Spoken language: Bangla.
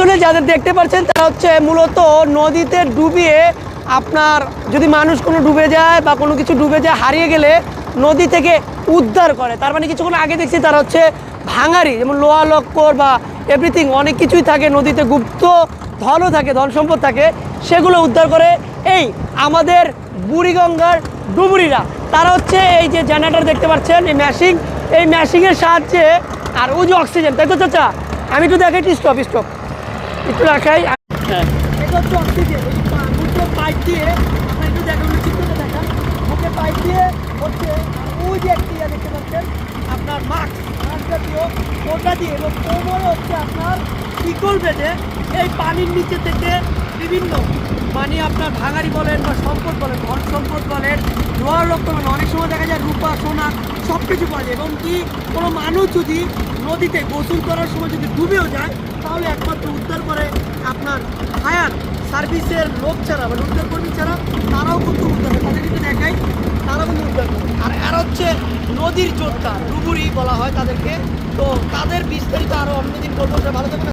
আসলে যাদের দেখতে পাচ্ছেন, তারা হচ্ছে মূলত নদীতে ডুবিয়ে আপনার যদি মানুষ কোনো ডুবে যায় বা কোনো কিছু ডুবে যায়, হারিয়ে গেলে নদী থেকে উদ্ধার করে। তার মানে কিছুক্ষণ আগে দেখছি তারা হচ্ছে ভাঙারি, যেমন লোহা, লক্কর বা এভরিথিং অনেক কিছুই থাকে নদীতে, গুপ্ত ধনও থাকে, ধন সম্পদ থাকে, সেগুলো উদ্ধার করে এই আমাদের বুড়িগঙ্গার ডুবুরিরা তারা হচ্ছে এই যে জেনারেটর দেখতে পাচ্ছেন, এই ম্যাশিং এই ম্যাশিংয়ের সাহায্যে আর ওই যে অক্সিজেন তাই তো চাচা? আমি একটু দেখাই স্টপ স্টপ একটু রাখাই। হ্যাঁ। পাইপ দিয়ে আপনার একটু দেখেন ওই চিত্রটা দেখান। মুখে পাইপ দিয়ে হচ্ছে আর ওই যে একটি ইয়ে দেখতে পাচ্ছেন আপনার মাস্ক মাস্ক জাতীয় ওটা দিয়ে এবং কোমরে হচ্ছে আপনার শিকল বেঁধে এই পানির নিচে থেকে বিভিন্ন মানে আপনার ভাঙারি বলেন বা সম্পদ বলেন ধন সম্পদ বলেন লোহার লক্ষ্য মানে অনেক সময় দেখা যায় রূপা সোনা সব কিছু পাওয়া যায়। এবং কি কোনো মানুষ যদি নদীতে গোসল করার সময় যদি ডুবেও যায় তাহলে একমাত্র উদ্ধার করে আপনার হায়ার সার্ভিসের লোক ছাড়া মানে উদ্ধার কর্মী ছাড়া, তারাও কিন্তু উদ্ধার করে, তাদের কিন্তু দেখাই তারাও কিন্তু উদ্ধার করে। আর আর হচ্ছে নদীর যোদ্ধা, ডুবুরি বলা হয় তাদেরকে। তো তাদের বিস্তারিত আরও অন্যদিন বলব ভালো থাকবেন।